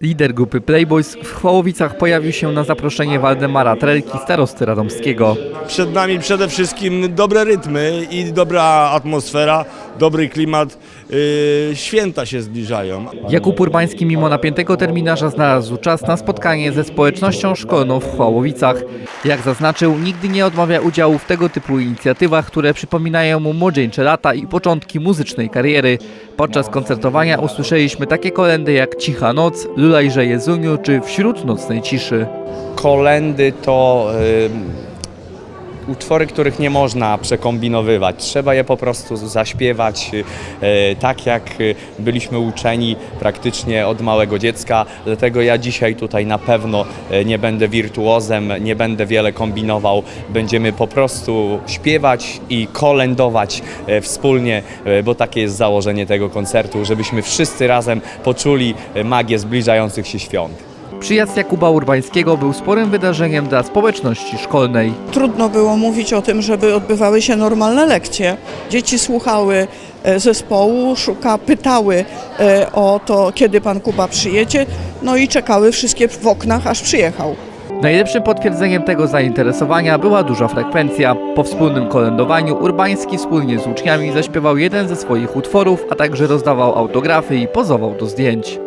Lider grupy Playboys w Chwałowicach pojawił się na zaproszenie Waldemara Trelki, starosty radomskiego. Przed nami przede wszystkim dobre rytmy i dobra atmosfera, dobry klimat. Yy, święta się zbliżają. Jakub Urbański mimo napiętego terminarza znalazł czas na spotkanie ze społecznością szkolną w Chwałowicach. Jak zaznaczył, nigdy nie odmawia udziału w tego typu inicjatywach, które przypominają mu młodzieńcze lata i początki muzycznej kariery. Podczas koncertowania usłyszeliśmy takie kolendy jak Cicha Noc, Lulajże Jezuniu czy Wśród nocnej ciszy. kolendy to y, utwory, których nie można przekombinowywać. Trzeba je po prostu zaśpiewać y, tak, jak y, byliśmy uczeni praktycznie od małego dziecka. Dlatego ja dzisiaj tutaj na pewno y, nie będę wirtuozem, nie będę wiele kombinował. Będziemy po prostu śpiewać i kolędować wspólnie, bo takie jest założenie tego koncertu, żebyśmy wszyscy razem poczuli magię zbliżających się świąt. Przyjazd Jakuba Urbańskiego był sporym wydarzeniem dla społeczności szkolnej. Trudno było mówić o tym, żeby odbywały się normalne lekcje. Dzieci słuchały e, zespołu, szuka, pytały e, o to, kiedy pan Kuba przyjedzie, no i czekały wszystkie w oknach, aż przyjechał. Najlepszym potwierdzeniem tego zainteresowania była duża frekwencja. Po wspólnym kolędowaniu Urbański wspólnie z uczniami zaśpiewał jeden ze swoich utworów, a także rozdawał autografy i pozował do zdjęć.